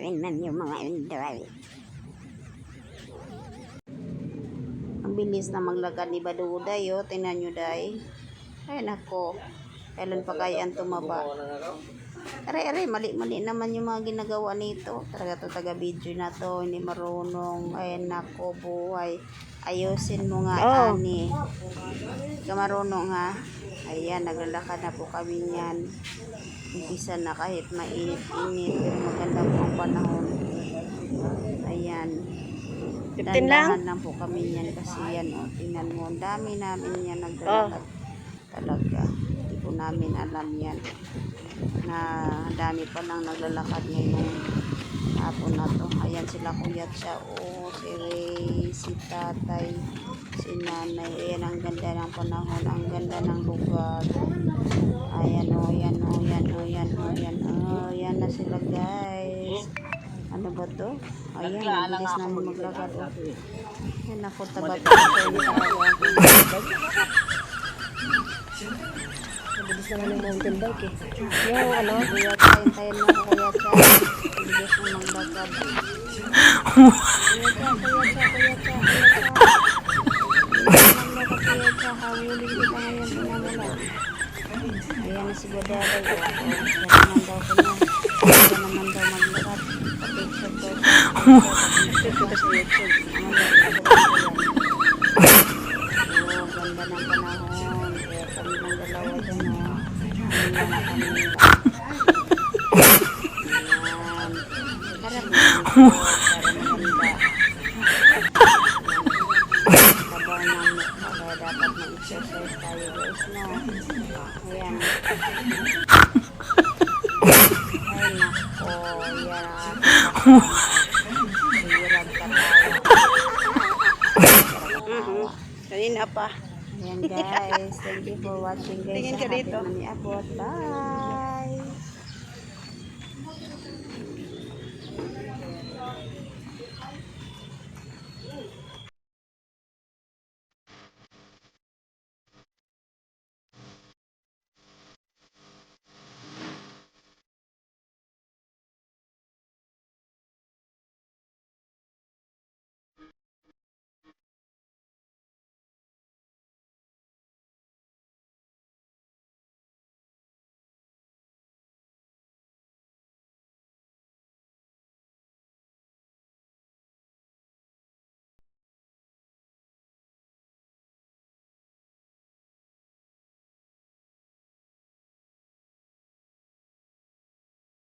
Tingnan yung mga indoor. Ang bilis na maglakad ni Baduday, oh. Tingnan nyo, day. Ay, nako. Kailan pa kaya ang tumaba? Aray, aray, mali-mali naman yung mga ginagawa nito. Talaga to taga-video na to, hindi marunong. Ay, nako, buhay. Ayusin mo nga, Oh. ani. Hindi marunong, ha? Ayan, naglalakad na po kami niyan. Umpisa na kahit mainit-init, pero maganda po ang panahon. Ayan. 15 lang? Dandahan lang po kami niyan kasi yan, o, tingnan mo, ang dami namin yan naglalakad. Talaga. Hindi po namin alam yan na dami pa lang naglalakad ngayong hapon na to. Ayan sila kuya siya. Oh, si Ray, si tatay, si nanay. Ayan ang ganda ng panahon. Ang ganda ng lugar. Ayan o, oh, ayan o, oh, ayan o, oh, ayan o, ayan o. Oh, na sila guys. Ano ba to? Ayan, ang bilis namin maglakad. Oh. Ayan ako, tabat. Mabilis naman yung mountain bike eh. Yung ano, Kuya Cha, hintayin mo ako Kuya Cha. Bilis mo maglakad. Kuya Cha, Kuya Cha, Kuya Cha, Kuya Cha. Maglakad Kuya Cha, hawulin kita ngayon, pinamala. Ayan na si siya naman daw ko. Siya naman daw maglakad. Pa-picture daw siya. ito sa YouTube. Oh, ganda ng panahon. Kaya kami ng dalawa dyan. Hindi na kami. Ayan. Harap na dito, para maganda. Tabaw ng mukha, kaya dapat mag-exercise tayo, guys, no? Ayan. Ay, nako. Tayo. Mhm. Kanina pa. Ayan guys, thank you for watching guys. Tingin ka dito. Bye!